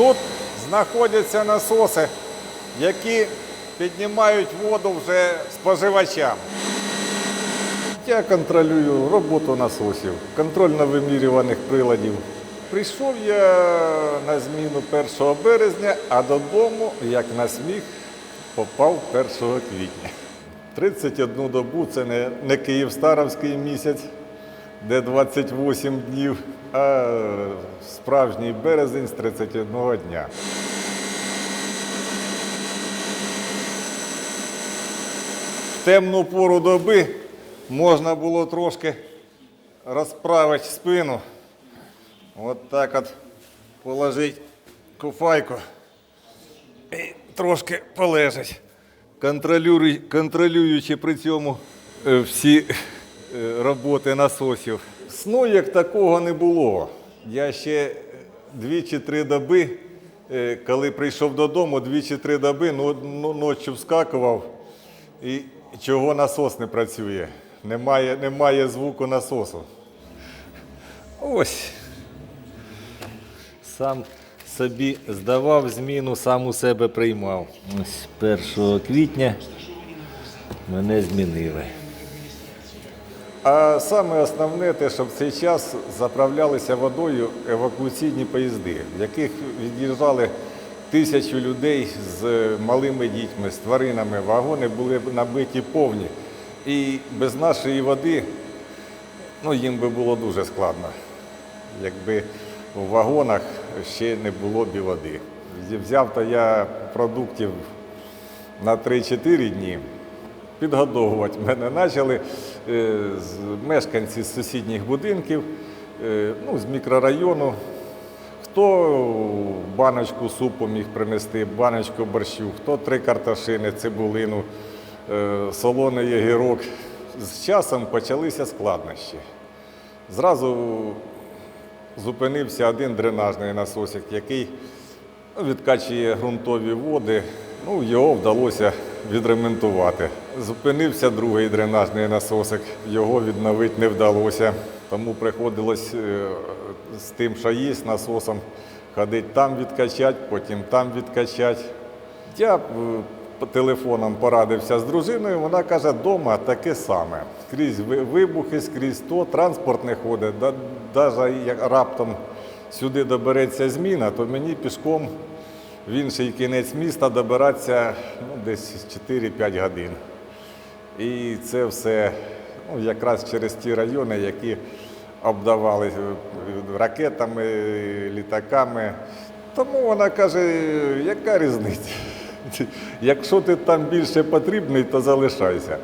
Тут знаходяться насоси, які піднімають воду вже споживачам. Я контролюю роботу насосів, контрольно-вимірюваних приладів. Прийшов я на зміну 1 березня, а додому, як на сміх, попав 1 квітня. 31 добу це не, не Київстаровський місяць, де 28 днів, а справжній березень з 31 дня. В темну пору доби можна було трошки розправити спину. От так от положити куфайку і трошки полежать. Контролюючи при цьому е, всі роботи насосів. Сну як такого не було. Я ще дві чи три доби, е, коли прийшов додому, дві чи три доби ну, ну, ночі вскакував і чого насос не працює. Немає, немає звуку насосу. Ось. Сам собі здавав зміну, сам у себе приймав. Ось 1 квітня мене змінили. А саме основне те, що в цей час заправлялися водою евакуаційні поїзди, в яких від'їжджали тисячі людей з малими дітьми, з тваринами. Вагони були набиті повні. І без нашої води ну, їм би було дуже складно, якби у вагонах ще не було б води. Взяв то я продуктів на 3-4 дні. Підгодовувати мене почали е, мешканці з сусідніх будинків, е, ну, з мікрорайону. Хто баночку супу міг принести, баночку борщу, хто три картошини, цибулину, е, солоний огірок. З часом почалися складнощі. Зразу зупинився один дренажний насосик, який відкачує ґрунтові води. Ну, його вдалося відремонтувати. Зупинився другий дренажний насосик, його відновити не вдалося. Тому приходилось е, з тим, що є з насосом, ходити там відкачати, потім там відкачати. Я е, по телефонам порадився з дружиною, вона каже, вдома таке саме. Скрізь вибухи, скрізь то, транспорт не ходить. Навіть як раптом сюди добереться зміна, то мені пішком в інший кінець міста добиратися ну, десь 4-5 годин. І це все ну, якраз через ті райони, які обдавали е, ракетами, літаками. Тому вона каже, яка різниця? Якщо ти там більше потрібний, то залишайся.